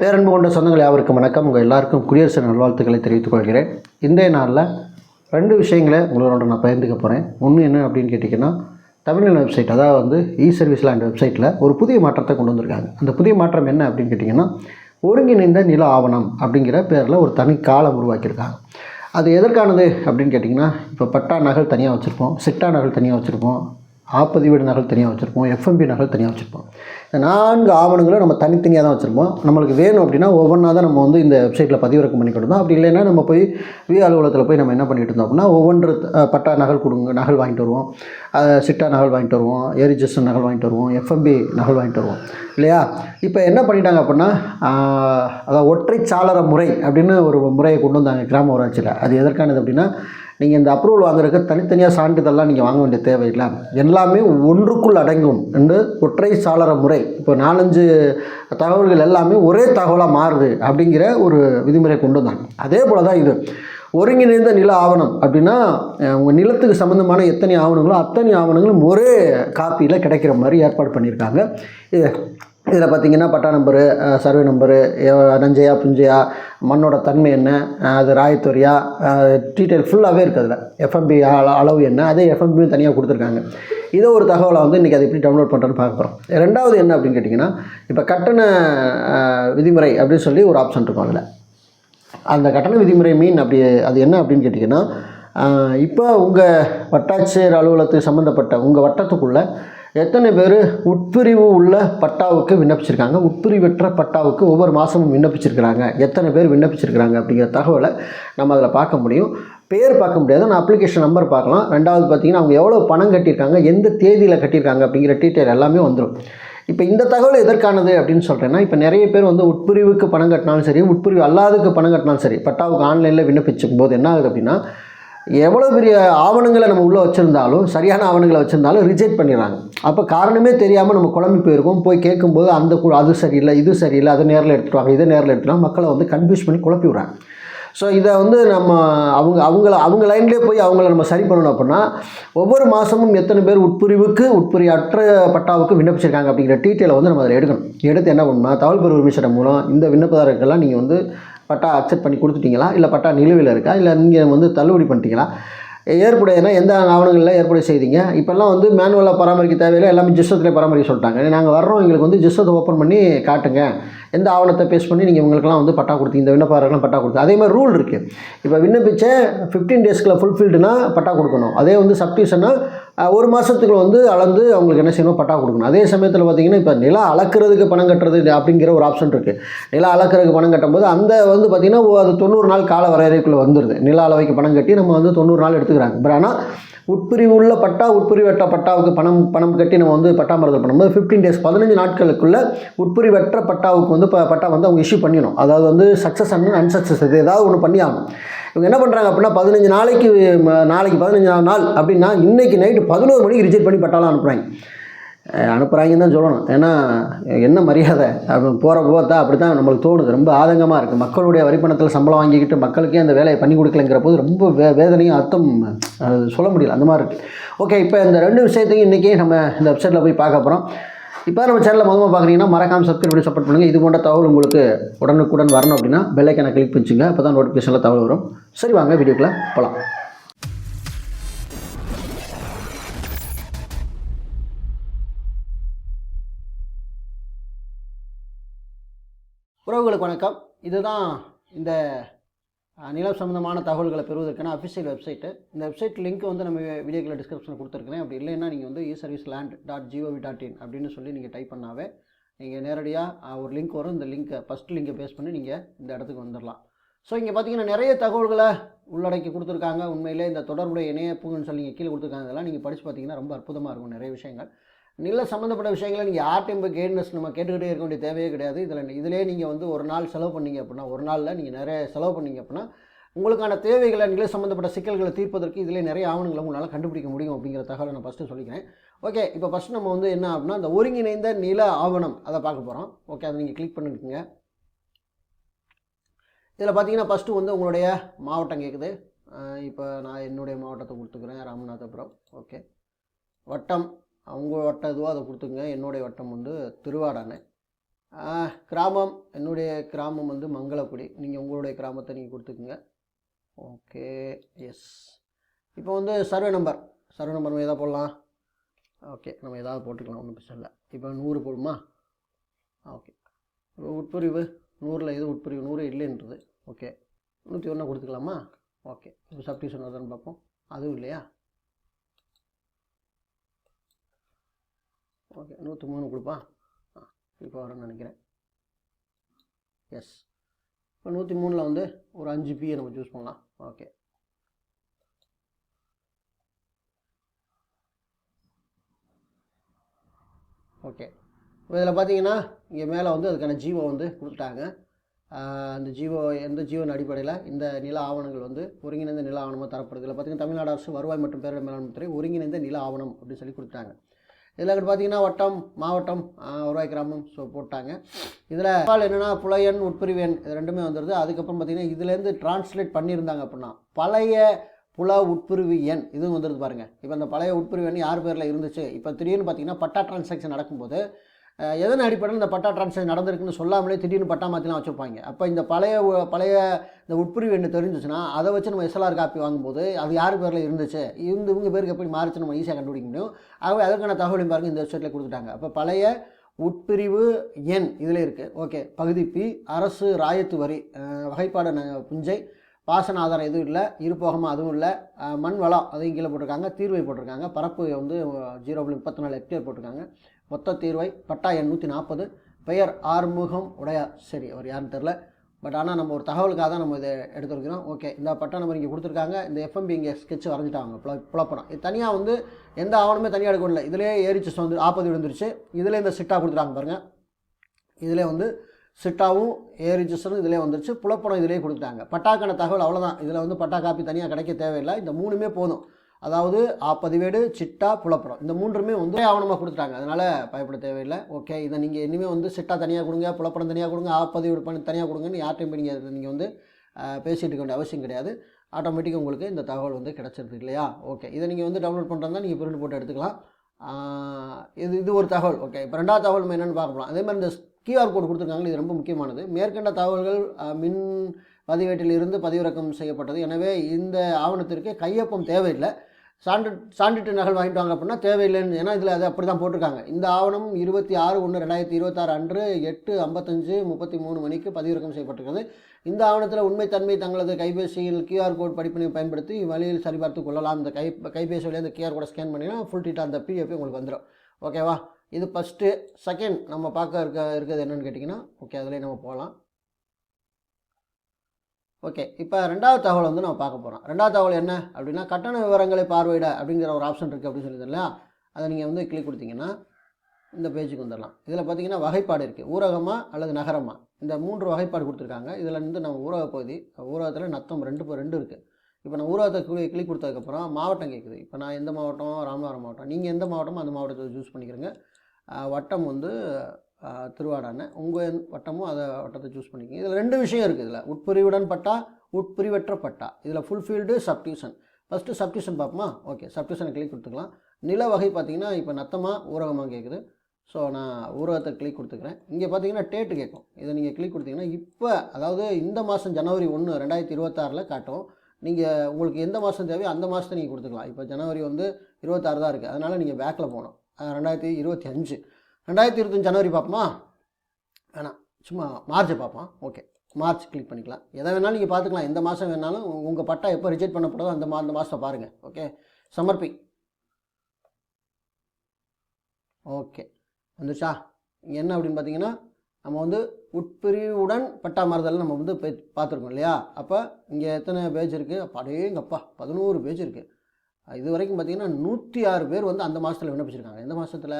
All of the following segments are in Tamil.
பேரன்பு கொண்ட சொந்தங்கள் யாவருக்கும் வணக்கம். உங்கள் எல்லாருக்கும் குடியரசு நல்வாழ்த்துக்களை தெரிவித்துக் கொள்கிறேன். இன்றைய நாளில் ரெண்டு விஷயங்களை உங்களோட நான் பகிர்ந்துக்க போகிறேன் ஒன்று என்ன அப்படின்னு கேட்டிங்கன்னா தமிழ்நில வெப்சைட் அதாவது வந்து இ சர்வீஸ் லேண்ட் வெப்சைட்டில் ஒரு புதிய மாற்றத்தை கொண்டு வந்திருக்காங்க. அந்த புதிய மாற்றம் என்ன அப்படின்னு கேட்டிங்கன்னா ஒருங்கிணைந்த நில ஆவணம் அப்படிங்கிற பேரில் ஒரு தனி காலம் உருவாக்கியிருக்காங்க. அது எதற்கானது அப்படின்னு கேட்டிங்கன்னா இப்போ பட்டா நகல் தனியாக வச்சுருப்போம் சிட்டா நகல் தனியாக வச்சுருப்போம் ஆப்பதிவீடு நகல் தனியாக வச்சுருப்போம் எஃப்எம்பி நகல் தனியாக வச்சுருப்போம். இந்த நான்கு ஆவணங்களும் நம்ம தனித்தனியாக தான் வச்சுருப்போம். நம்மளுக்கு வேணும் அப்படின்னா ஒவ்வொன்றா தான் நம்ம வந்து இந்த வெப்சைட்டில் பதிவிறக்கம் பண்ணி கொடுத்தோம். அப்படி இல்லைன்னா நம்ம போய் வி அலுவலகத்தில் போய் நம்ம என்ன பண்ணிட்டு இருந்தோம் அப்படின்னா ஒவ்வொன்று பட்டா நகல் கொடுங்க நகல் வாங்கிட்டு வருவோம். சிட்டா நகல் வாங்கிட்டு வருவோம். ஏரிஜிஸ்டர் நகல் வாங்கிட்டு வருவோம். எஃப்எம்பி நகல் வாங்கிட்டு வருவோம். இல்லையா? இப்போ என்ன பண்ணிட்டாங்க அப்படின்னா அதாவது ஒற்றை சாளர முறை அப்படின்னு ஒரு முறையை கொண்டு வந்தாங்க கிராம ஊராட்சியில். அது எதற்கானது அப்படின்னா நீங்கள் இந்த அப்ரூவல் வாங்குறதுக்கு தனித்தனியாக சான்றிதழ்லாம் நீங்கள் வாங்க வேண்டிய தேவையில்லை. எல்லாமே ஒன்றுக்குள் அடங்கும் என்று ஒற்றை சாளர முறை. இப்போ நாலஞ்சு தகவல்கள் எல்லாமே ஒரே தகவலாக மாறுது அப்படிங்கிற ஒரு விதிமுறை கொண்டு வந்தாங்க. அதே போல் தான் இது. ஒருங்கிணைந்த நில ஆவணம் அப்படின்னா உங்கள் நிலத்துக்கு சம்மந்தமான எத்தனை ஆவணங்களோ அத்தனை ஆவணங்களும் ஒரே காப்பியில் கிடைக்கிற மாதிரி ஏற்பாடு பண்ணியிருக்காங்க. இது இதில் பார்த்தீங்கன்னா பட்டா நம்பரு சர்வே நம்பரு நஞ்சையா புஞ்சையா மண்ணோட தன்மை என்ன அது ராயத்தொரியா டீட்டெயில் ஃபுல்லாகவே இருக்குது அதில். எஃப்எம்பி அளவு என்ன அதே எஃப்எம்பியும் தனியாக கொடுத்துருக்காங்க. இதை ஒரு தகவலை வந்து இன்றைக்கி அதை எப்படி டவுன்லோட் பண்ணுறேன்னு பார்க்க போகிறோம் ரெண்டாவது என்ன அப்படின்னு கேட்டிங்கன்னா இப்போ கட்டண விதிமுறை அப்படின்னு சொல்லி ஒரு ஆப்ஷன் இருக்கும் அதில். அந்த கட்டண விதிமுறை மீன் அப்படி அது என்ன அப்படின்னு கேட்டிங்கன்னா இப்போ உங்கள் வட்டாட்சியர் அலுவலகத்துக்கு சம்மந்தப்பட்ட உங்கள் வட்டத்துக்குள்ளே எத்தனை பேர் உட்பிரிவு உள்ள பட்டாவுக்கு விண்ணப்பிச்சிருக்காங்க? உட்பிரிவற்ற பட்டாவுக்கு ஒவ்வொரு மாதமும் விண்ணப்பிச்சிருக்கிறாங்க. எத்தனை பேர் விண்ணப்பிச்சிருக்கிறாங்க அப்படிங்கிற தகவலை நம்ம அதில் பார்க்க முடியும். பேர் பார்க்க முடியாது. நான் அப்ளிகேஷன் நம்பர் பார்க்கலாம். ரெண்டாவது பார்த்தீங்கன்னா அவங்க எவ்வளோ பணம் கட்டியிருக்காங்க? எந்த தேதியில் கட்டியிருக்காங்க? அப்படிங்கிற டீட்டெயில் எல்லாமே வந்துடும் இப்போ இந்த தகவல் எதற்கானது அப்படின்னு சொல்கிறேன்னா இப்போ நிறைய பேர் வந்து உட்பிரிவுக்கு பணம் கட்டினாலும் சரி உட்பிரிவு அல்லாதுக்கு பணம் கட்டினாலும் சரி பட்டாவுக்கு ஆன்லைனில் விண்ணப்பிச்சுக்கும் போது என்ன ஆகுது அப்படின்னா எவ்வளோ பெரிய ஆவணங்களை நம்ம உள்ளே வச்சுருந்தாலும் சரியான ஆவணங்களை வச்சுருந்தாலும் ரிஜெக்ட் பண்ணிடுறாங்க. அப்போ காரணமே தெரியாமல் நம்ம குழம்பு போயிருக்கோம். போய் கேட்கும்போது அந்த அது சரியில்லை இது சரியில்லை அதை நேரில் எடுத்துகிட்டு வாங்க இதை நேரில் எடுத்துட்டு மக்களை வந்து கன்ஃபியூஸ் பண்ணி குழப்பி விட்றாங்க. ஸோ இதை வந்து நம்ம அவங்க அவங்கள அவங்க லைன்லேயே போய் அவங்கள நம்ம சரி பண்ணணும் அப்படின்னா ஒவ்வொரு மாதமும் எத்தனை பேர் உட்பிரிவுக்கு உட்பிரிவற்ற பட்டாவுக்கு விண்ணப்பிச்சிருக்காங்க அப்படிங்கிற டீட்டெயிலை வந்து நம்ம அதில் எடுக்கணும். எடுத்து என்ன பண்ணணும்னா தகவல் பெறும் உரிமை சட்டம் மூலம் இந்த விண்ணப்பதாரர்கள்லாம் நீங்கள் வந்து பட்டா அக்செப்ட் பண்ணி கொடுத்துட்டீங்களா? இல்லை பட்டா நிலுவையில் இருக்கா? இல்லை நீங்கள் வந்து தள்ளுபடி பண்ணிட்டீங்களா? ஏற்புடையனா எந்த ஆவணங்களில் ஏற்புடை செய்தீங்க? இப்போல்லாம் வந்து மேனுவலாக பராமரிக்க தேவையில்லை. எல்லாமே ஜிஸ்டத்தில் பராமரிக்க சொல்லிட்டாங்க. நாங்கள் வர்றோம். எங்களுக்கு வந்து ஜிஸ்டத்தை ஓப்பன் பண்ணி காட்டுங்க. எந்த ஆவணத்தை பேஸ் பண்ணி நீங்கள் உங்களுக்கெல்லாம் வந்து பட்டா கொடுத்தீங்க? இந்த விண்ணப்பதாரர்களும் பட்டா கொடுத்து. அதே மாதிரி ரூல் இருக்குது இப்போ விண்ணப்பிச்ச ஃபிஃப்டீன் டேஸ்க்குள்ள ஃபுல்ஃபில்டுனா பட்டா கொடுக்கணும். அதே வந்து சப்டிஷன்னா ஒரு மாதத்துக்குள்ள வந்து அளந்து அவங்களுக்கு என்ன செய்யணும்? பட்டா கொடுக்கணும். அதே சமயத்தில் பார்த்தீங்கன்னா இப்போ நிலம் அளக்கிறதுக்கு பணம் கட்டுறது அப்படிங்கிற ஒரு ஆப்ஷன் இருக்குது நிலம் அளக்கிறதுக்கு பணம் கட்டும்போது அந்த வந்து பார்த்திங்கன்னா ஓ, அது தொண்ணூறு நாள் கால வரையறைக்குள்ளே வந்துடுது நில அளவைக்கு பணம் கட்டி நம்ம வந்து தொண்ணூறு நாள் எடுத்துக்கிறாங்க. பட் ஆனால் உட்பிரிவு உள்ள பட்டா உட்பிரிவற்ற பட்டாவுக்கு பணம் பணம் கட்டி நம்ம வந்து பட்டா மறுதல் பண்ணும்போது ஃபிஃப்டீன் டேஸ் பதினஞ்சு நாட்களுக்குள்ள உட்பிரிவற்ற பட்டாவுக்கு வந்து ப பட்டா வந்து அவங்க இஷ்யூ பண்ணிடணும். அதாவது வந்து சக்ஸஸ் அண்ட் அன்சக்ஸஸ் இது ஏதாவது ஒன்று பண்ணி ஆகணும் இவங்க என்ன பண்ணுறாங்க அப்படின்னா பதினஞ்சு நாளைக்கு நாளைக்கு பதினஞ்சு நாள் அப்படின்னா இன்றைக்கி நைட்டு பதினோரு மணிக்கு ரிஜெக்ட் பண்ணி பட்டாலாம் அனுப்புகிறாங்க அனுப்புகிறாங்கன்னு தான் சொல்லணும். ஏன்னா என்ன மரியாதை? அப்படி போகிற போதா அப்படி தான் நம்மளுக்கு தோணுது. ரொம்ப ஆதங்கமாக இருக்குது மக்களுடைய வரிப்பணத்தில் சம்பளம் வாங்கிக்கிட்டு மக்களுக்கே அந்த வேலையை பண்ணி கொடுக்கலங்கிற போது ரொம்ப வே வேதனையும் அர்த்தம் சொல்ல முடியல. அந்த மாதிரி இருக்குது ஓகே இப்போ இந்த ரெண்டு விஷயத்தையும் இன்றைக்கி நம்ம இந்த வெப்சைட்டில் போய் பார்க்க போகிறோம் இப்போ நம்ம சேனலில் முதல்ல பார்க்குறீங்கன்னா மறக்காமல் சப்ஸ்கிரைப் பண்ணி சப்போர்ட் பண்ணுங்கள் இது போன்ற தகவல் உங்களுக்கு உடனுக்குடன் வரணும் அப்படின்னா பெல்லைக்கான கிளிக் பண்ணிச்சுங்க. அப்போ தான் நோட்டிஃபிகேஷனில் தகவல் வரும். சரி வாங்க வீடியோக்குள்ளே போகலாம் உறவுகளுக்கு வணக்கம். இதுதான் இந்த நிலம் சம்மந்தமான தகவல்களை பெறுவதற்கான அஃபிஷியல் வெப்சைட்டு இந்த வெப்சைட் லிங்க் வந்து நம்ம வீடியோக்கில் டிஸ்கிரிப்ஷனில் கொடுத்துருக்கேன் அப்படி இல்லைன்னா நீங்கள் வந்து e service land dot G O V dot in அப்படின்னு சொல்லி நீங்கள் டைப் பண்ணாவே நீங்கள் நேரடியாக ஒரு லிங்க் வரும். இந்த லிங்க்கை ஃபஸ்ட் லிங்கை பேஸ் பண்ணி நீங்கள் இந்த இடத்துக்கு வந்துடலாம் ஸோ இங்கே பார்த்தீங்கன்னா நிறைய தகவல்களை உள்ளடக்கி கொடுத்துருக்காங்க. உண்மையிலே இந்த தொடர்புடைய இணையப்புங்கன்னு சொல்லி நீங்கள் கீழே கொடுத்துருக்காங்க. இதெல்லாம் நீங்கள் படித்து பார்த்தீங்கன்னா ரொம்ப அற்புதமாக இருக்கும் நிறைய விஷயங்கள். நில சம்மந்தப்பட்ட விஷயங்களை நீங்கள் யார்ட்டையும் போய் கைட்னஸ் நம்ம கேட்டுக்கிட்டே இருக்க வேண்டிய தேவையே கிடையாது. இதில் இதிலே நீங்கள் வந்து ஒரு நாள் செலவு பண்ணீங்க அப்படின்னா ஒரு நாளில் நீங்கள் நிறைய செலவு பண்ணீங்க அப்படின்னா உங்களுக்கான தேவைகளை நில சம்மந்தப்பட்ட சிக்கல்களை தீர்ப்பதற்கு இதிலே நிறைய ஆவணங்களை உங்களால் கண்டுபிடிக்க முடியும் அப்படிங்கிற தகவலை நான் ஃபஸ்ட்டு சொல்லிக்கிறேன். ஓகே இப்போ ஃபஸ்ட் நம்ம வந்து என்ன அப்படின்னா இந்த ஒருங்கிணைந்த நில ஆவணம் அதை பார்க்க போகிறோம் ஓகே அதை நீங்கள் கிளிக் பண்ணிருக்கீங்க இதில் பார்த்தீங்கன்னா ஃபஸ்ட்டு வந்து உங்களுடைய மாவட்டம் கேட்குது இப்போ நான் என்னுடைய மாவட்டத்தை கொடுத்துக்கிறேன் ராமநாதபுரம். ஓகே வட்டம் அவங்க வட்டம் எதுவோ அதை கொடுத்துங்க. என்னுடைய வட்டம் வந்து திருவாடானை. கிராமம். என்னுடைய கிராமம் வந்து மங்களக்குடி. நீங்கள் உங்களுடைய கிராமத்தை நீங்கள் கொடுத்துக்குங்க. Okay yes. இப்போ வந்து சர்வே நம்பர். சர்வே நம்பர் நம்ம எதாவது போடலாம்? ஓகே நம்ம ஏதாவது போட்டுக்கலாம் ஒன்றும் பிரச்சனை இல்லை. இப்போ நூறு போடுமா? ஓகே. உட்பிரிவு நூறில் எது உட்பிரிவு? நூறு இல்லைன்றது. ஓகே. நூற்றி ஒன்றா கொடுத்துக்கலாமா? ஓகே. இப்போ சப்டிஷன் வருதுன்னு பார்ப்போம். அதுவும் இல்லையா? ஓகே நூற்றி மூணு கொடுப்பா. ஆ இப்போ வரேன்னு நினைக்கிறேன். எஸ் இப்போ நூற்றி மூணில் வந்து ஒரு அஞ்சு பியை நம்ம சூஸ் பண்ணலாம். ஓகே ஓகே இதில் பார்த்தீங்கன்னா இங்கே மேலே வந்து அதுக்கான ஜீவோ வந்து கொடுத்துட்டாங்க. அந்த ஜீவோ எந்த ஜீவன் அடிப்படையில் இந்த நில ஆவணங்கள் வந்து ஒருங்கிணைந்த நில ஆவணமாக தரப்படுது. இல்லை பார்த்தீங்கன்னா தமிழ்நாடு அரசு வருவாய் மற்றும் பேரிடர் மேலாண்மை துறை ஒருங்கிணைந்த நில ஆவணம் அப்படின்னு சொல்லி கொடுத்தாங்க இதில் பார்த்தீங்கன்னா வட்டம் மாவட்டம் வருவாய் கிராமம் ஸோ போட்டாங்க. இதில் என்னென்னா புலையன் உட்பிரிவேன் இது ரெண்டுமே வந்துடுது அதுக்கப்புறம் பார்த்தீங்கன்னா இதுலேருந்து டிரான்ஸ்லேட் பண்ணியிருந்தாங்க அப்படின்னா பழைய புல உட்பிரிவு எண் இதுவும் வந்துடுது பாருங்கள் இப்போ அந்த பழைய உட்பிரிவு எண் யார் பேரில் இருந்துச்சு? இப்போ திடீர்னு பார்த்தீங்கன்னா பட்டா டிரான்சாக்ஷன் நடக்கும்போது எதன் அடிப்படையில் இந்த பட்டா டிரான்சாக்ஷன் நடந்திருக்குன்னு சொல்லாமலே திடீர்னு பட்டா மாற்றிலாம் வச்சுருப்பாங்க. அப்போ இந்த பழைய பழைய இந்த உட்பிரிவு என்ன தெரிஞ்சிச்சுன்னா அதை வச்சு நம்ம எஸ்எல்ஆர் காப்பி வாங்கும்போது அது யார் பேரில் இருந்துச்சு இந்த இவங்க பேருக்கு எப்படி மாறிச்சு நம்ம ஈஸியாக கண்டுபிடிக்க முடியும். ஆகவே அதற்கான தகவலையும் பாருங்கள் இந்த வெப்சைட்டில் கொடுத்துட்டாங்க. அப்போ பழைய உட்பிரிவு எண் இதில் இருக்குது ஓகே பகுதி பி அரசு ராயத்து வரி வகைப்பாடு ந- புஞ்சை பாசன ஆதாரம் எதுவும் இல்லை இருப்போகமாக அதுவும் இல்லை மண் வளம் அதையும் கீழே போட்டிருக்காங்க தீர்வை போட்டிருக்காங்க பரப்பு வந்து ஜீரோ புள்ளி முப்பத்தி நாலு ஹெக்டேர் போட்டிருக்காங்க. மொத்த தீர்வை பட்டா எண் நூற்றி நாற்பது பெயர் ஆறுமுகம் உடையார் சரி அவர் யாருன்னு தெரில பட் ஆனால் நம்ம ஒரு தகவலுக்காக தான் நம்ம இதை எடுத்துருக்கிறோம். ஓகே இந்த பட்டா நம்பர் இங்கே கொடுத்துருக்காங்க. இந்த எஃப்எம்பி இங்கே ஸ்கெட்ச் வரைஞ்சிட்டாங்க புல புலப்படம். இது தனியாக வந்து எந்த ஆவணமே தனியாக எடுக்க இல்லை இதிலே ஏரிச்சஸ் வந்து ஆப்பது விழுந்துருச்சு. இதில் இந்த சிட்டா கொடுத்துட்டாங்க பாருங்கள் இதிலே வந்து சிட்டாவும் ஏ இதிலே வந்துருச்சு. புலப்பணம் இதிலே கொடுத்துட்டாங்க. பட்டாக்கான தகவல் அவ்வளோதான் இதில் வந்து பட்டா காப்பி தனியாக கிடைக்க தேவையில்லை. இந்த மூணுமே போதும். அதாவது ஆப்பதிவேடு சிட்டா புலப்படம். இந்த மூன்றுமே வந்து ஆவணமாக கொடுத்துட்டாங்க. அதனால் பயப்பட தேவையில்லை. ஓகே இதை நீங்கள் இனிமேல் வந்து சிட்டா தனியாக கொடுங்க புலப்படம் தனியாக கொடுங்க ஆப்பதிவேடு பண்ணி தனியாக கொடுங்கன்னு யார்ட்டையும் போய் நீங்கள் நீங்கள் வந்து பேசிகிட்டு இருக்க வேண்டிய அவசியம் கிடையாது. ஆட்டோமேட்டிக்காக உங்களுக்கு இந்த தகவல் வந்து கிடச்சிருக்கு இல்லையா? ஓகே இதை நீங்கள் வந்து டவுன்லோட் பண்ணுறதா நீங்கள் பிரிண்ட் போட்டு எடுத்துக்கலாம். இது இது ஒரு தகவல். ஓகே இப்போ ரெண்டாவது தகவல் நம்ம என்னென்னு பார்க்க போகலாம் அதே மாதிரி இந்த கியூஆர் கோடு கொடுத்துருக்காங்க இது ரொம்ப முக்கியமானது. மேற்கண்ட தகவல்கள் மின் பதிவேட்டில் இருந்து பதிவிறக்கம் செய்யப்பட்டது. எனவே இந்த ஆவணத்திற்கு கையொப்பம் தேவையில்லை. சான்று சான்றிட்டு நகல் வாங்கிட்டு வாங்க அப்படின்னா தேவையில்லைன்னு ஏன்னா இதில் அது அப்படி தான் போட்டிருக்காங்க. இந்த ஆவணம் இருபத்தி ஆறு ஒன்று ரெண்டாயிரத்தி இருபத்தாறு அன்று எட்டு ஐம்பத்தஞ்சு முப்பத்தி மூணு மணிக்கு பதிவிறக்கம் செய்யப்பட்டிருக்கிறது. இந்த ஆவணத்தில் உண்மைத்தன்மை தங்களது கைபேசியில் கியூஆர் கோட் படிப்பினை பயன்படுத்தி வழியில் சரிபார்த்து கொள்ளலாம். இந்த கை கைபேசி வழியாக கியூஆர் கோடை ஸ்கேன் பண்ணினா ஃபுல் டீட்டா அந்த பிஎஃப் உங்களுக்கு வந்துடும் ஓகேவா இது ஃபஸ்ட்டு செகண்ட் நம்ம பார்க்க இருக்க இருக்கிறது என்னென்னு கேட்டிங்கன்னா ஓகே அதிலே நம்ம போகலாம். ஓகே இப்போ ரெண்டாவது தகவல் வந்து நம்ம பார்க்க போகிறோம் ரெண்டாவது தகவல் என்ன? அப்படின்னா கட்டண விவரங்களை பார்வையிட அப்படிங்கிற ஒரு ஆப்ஷன் இருக்குது அப்படின்னு சொல்லியிருந்தேன் இல்லையா? அதை நீங்கள் வந்து கிளிக் கொடுத்தீங்கன்னா இந்த பேஜுக்கு வந்துடலாம். இதில் பார்த்தீங்கன்னா வகைப்பாடு இருக்குது ஊரகமா அல்லது நகரமாக இந்த மூன்று வகைப்பாடு கொடுத்துருக்காங்க. இதில் வந்து நம்ம ஊரக பகுதி ஊரகத்தில் நத்தம் ரெண்டு ப- ரெண்டு இருக்குது இப்போ நான் ஊரகத்தை கிளி கிளிக் கொடுத்ததுக்கப்புறம் மாவட்டம் கேட்குது இப்போ நான் எந்த மாவட்டம்? ராமநாதபுரம் மாவட்டம். நீங்கள் எந்த மாவட்டமோ அந்த மாவட்டத்தை சூஸ் பண்ணிக்கிறேங்க. வட்டம் வந்து திருவாடான. உங்கள் வட்டமும் அதை வட்டத்தை சூஸ் பண்ணிக்கோங்க. இதில் ரெண்டு விஷயம் இருக்குது இதில். உட்பிரிவுடன் பட்டா உட்பிரிவற்ற பட்டா. இதில் full field subdivision first subdivision பார்ப்போமா? ஓகே சப்டியூஷனை கிளிக் கொடுத்துக்கலாம். நில வகை பார்த்தீங்கன்னா இப்போ நத்தமாக ஊரகமாக கேட்குது ஸோ நான் ஊரகத்தை கிளிக் கொடுத்துக்கிறேன். இங்கே பார்த்தீங்கன்னா டேட்டு கேட்கும். இதை நீங்கள் கிளிக் கொடுத்தீங்கன்னா இப்போ அதாவது இந்த மாதம் ஜனவரி ஒன்று ரெண்டாயிரத்தி இருபத்தாறில் காட்டும். நீங்கள் உங்களுக்கு எந்த மாதம் தேவையோ அந்த மாதத்தை நீங்கள் கொடுத்துக்கலாம். இப்போ ஜனவரி வந்து இருபத்தாறு தான் இருக்குது அதனால் நீங்கள் பேக்கில் போகணும். ரெண்டாயிரத்தி இருபத்தி அஞ்சு. ரெண்டாயிரத்தி இருபத்தஞ்சு ஜனவரி பார்ப்போமா? வேணாம். சும்மா மார்ச்சை பார்ப்போம். ஓகே. மார்ச் கிளிக் பண்ணிக்கலாம். எதை வேணாலும் நீங்கள் பார்த்துக்கலாம். எந்த மாதம் வேணாலும் உங்கள் பட்டா எப்போ ரிஜெக்ட் பண்ணப்படுதோ அந்த மா அந்த மாதத்தை பாருங்கள் ஓகே. சமர்ப்பி ஓகே. வந்துச்சா இங்கே என்ன அப்படின்னு பார்த்தீங்கன்னா நம்ம வந்து உட்பிரிவுடன் பட்டா மாறுதல் நம்ம வந்து போய் பார்த்துருக்கோம் இல்லையா? அப்போ இங்கே எத்தனை பேஜ் இருக்குது அப்போ பதினோரு பேஜ் இருக்குது இது வரைக்கும் பார்த்தீங்கன்னா நூற்றி ஆறு பேர் வந்து அந்த மாதத்தில் விண்ணப்பிச்சிருக்காங்க. எந்த மாதத்தில்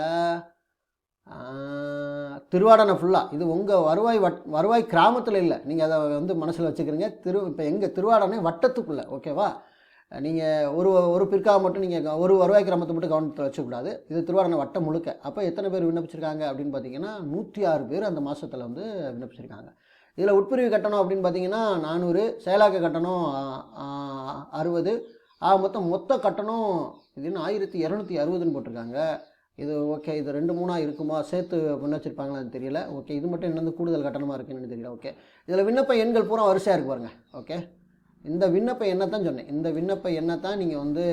திருவாடனை ஃபுல்லாக இது உங்கள் வருவாய் வட் வருவாய் கிராமத்தில் இல்லை. நீங்கள் அதை வந்து மனசில் வச்சுக்கிறீங்க. திரு இப்போ எங்கள் திருவாடனே வட்டத்துக்குள்ளே ஓகேவா நீங்கள் ஒரு ஒரு பிற்காக மட்டும் நீங்கள் ஒரு வருவாய் கிராமத்தை மட்டும் கவனத்தில் வச்சக்கூடாது இது திருவாரணை வட்டம் முழுக்க. அப்போ எத்தனை பேர் விண்ணப்பிச்சிருக்காங்க அப்படின்னு பார்த்தீங்கன்னா நூற்றி ஆறு பேர் அந்த மாதத்தில் வந்து விண்ணப்பிச்சிருக்காங்க. இதில் உட்பிரிவு கட்டணம் அப்படின்னு பார்த்தீங்கன்னா நானூறு செயலாக்க கட்டணம் அறுபது. ஆக மொத்தம் மொத்த கட்டணம் இதுன்னு ஆயிரத்தி இரநூத்தி அறுபதுன்னு போட்டிருக்காங்க. இது ஓகே இது ரெண்டு மூணாக இருக்குமா? சேர்த்து பண்ண வச்சுருப்பாங்களான்னு தெரியல. ஓகே இது மட்டும் என்னென்ன கூடுதல் கட்டணமாக இருக்குன்னு தெரியல. ஓகே இதில் விண்ணப்ப எண்கள் பூரா வரிசையாக இருக்கு பாருங்க. ஓகே இந்த விண்ணப்ப எண்ணை தான் சொன்னேன். இந்த விண்ணப்ப எண்ணை தான் நீங்கள் வந்து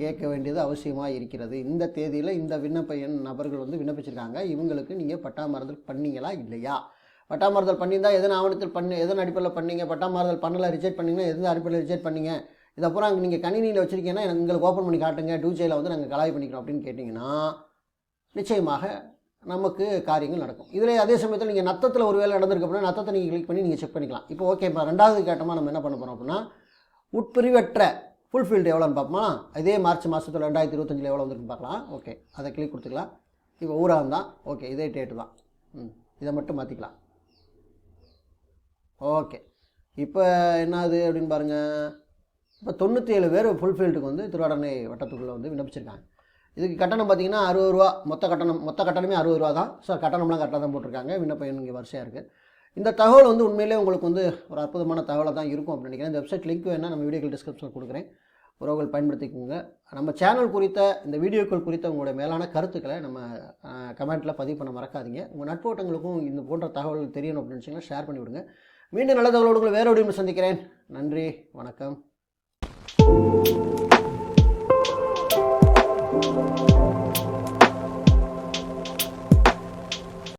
கேட்க வேண்டியது அவசியமாக இருக்கிறது. இந்த தேதியில் இந்த விண்ணப்ப எண் நபர்கள் வந்து விண்ணப்பிச்சிருக்காங்க. இவங்களுக்கு நீங்கள் பட்டாமறுதல் பண்ணீங்களா இல்லையா? பட்டாமறுதல் பண்ணியிருந்தால் எதன் ஆவணத்தில் பண்ணி எதன் அடிப்படையில் பண்ணீங்க? பட்டாமறுதல் பண்ணலை ரிஜெக்ட் பண்ணீங்கன்னா எதன் அடிப்படையில் ரிஜெக்ட் பண்ணீங்க? இதை அப்புறம் அங்கே நீங்கள் கணினியில் வச்சுருக்கீங்கன்னா எங்களுக்கு ஓப்பன் பண்ணி காட்டுங்க டூஜேயில் வந்து நாங்கள் கலாய் பண்ணிக்கிறோம் அப்படின்னு கேட்டிங்கன்னா நிச்சயமாக நமக்கு காரியங்கள் நடக்கும். இதில் அதே சமயத்தில் நீங்கள் நத்தத்தில் ஒரு வேலை நடந்திருக்கு அப்படின்னா நத்தத்தை நீங்கள் கிளிக் பண்ணி நீங்கள் செக் பண்ணிக்கலாம். இப்போ ஓகே இப்போ ரெண்டாவது கேட்டமாக நம்ம என்ன பண்ண போகிறோம் அப்படின்னா உட்பிரிவற்ற ஃபுல்ஃபீல்டு எவ்வளோன்னு பார்ப்போமா? இதே மார்ச் மாதத்தில் ரெண்டாயிரத்தி இருபத்தஞ்சில் எவ்வளோ வந்துருக்குன்னு பார்க்கலாம். ஓகே அதை கிளிக் கொடுத்துக்கலாம். இப்போ ஊராக தான் ஓகே இதே டேட்டு தான். ம் இதை மட்டும் மாற்றிக்கலாம் ஓகே இப்போ என்னது அப்படின்னு பாருங்கள் இப்போ தொண்ணூற்றி ஏழு பேர் ஃபுல்ஃபீல்டுக்கு வந்து திருவாடனை வட்டத்துக்குள்ளே வந்து விண்ணப்பிச்சிருக்காங்க. இதுக்கு கட்டணம் பார்த்தீங்கன்னா அறுபது ரூபா. மொத்த கட்டணம் மொத்த கட்டணமே அறுபது ரூபா தான். ஸோ கட்டணம்லாம் கரெக்டாக தான் போட்டிருக்காங்க. விண்ணப்பம் இங்கே வரிசையாக இருக்குது இந்த தகவல் வந்து உண்மையிலே உங்களுக்கு வந்து ஒரு அற்புதமான தகவலாக தான் இருக்கும் அப்படின்னு நினைக்கிறேன். இந்த வெப்சைட் லிங்க் வேணால் நம்ம வீடியோக்கள் டிஸ்கிரிப்ஷனில் கொடுக்குறேன். உறவுகள் பயன்படுத்திக்கோங்க. நம்ம சேனல் குறித்த இந்த வீடியோக்கள் குறித்த உங்களுடைய மேலான கருத்துக்களை நம்ம கமெண்ட்டில் பதிவு பண்ண மறக்காதீங்க. உங்கள் நட்போட்டங்களுக்கும் இந்த போன்ற தகவல் தெரியணும் அப்படின்னு நினச்சிங்கன்னா ஷேர் பண்ணி விடுங்க மீண்டும் நல்ல தகவலோடு உங்களை வேற ஒரு சந்திக்கிறேன். நன்றி வணக்கம். Thank you.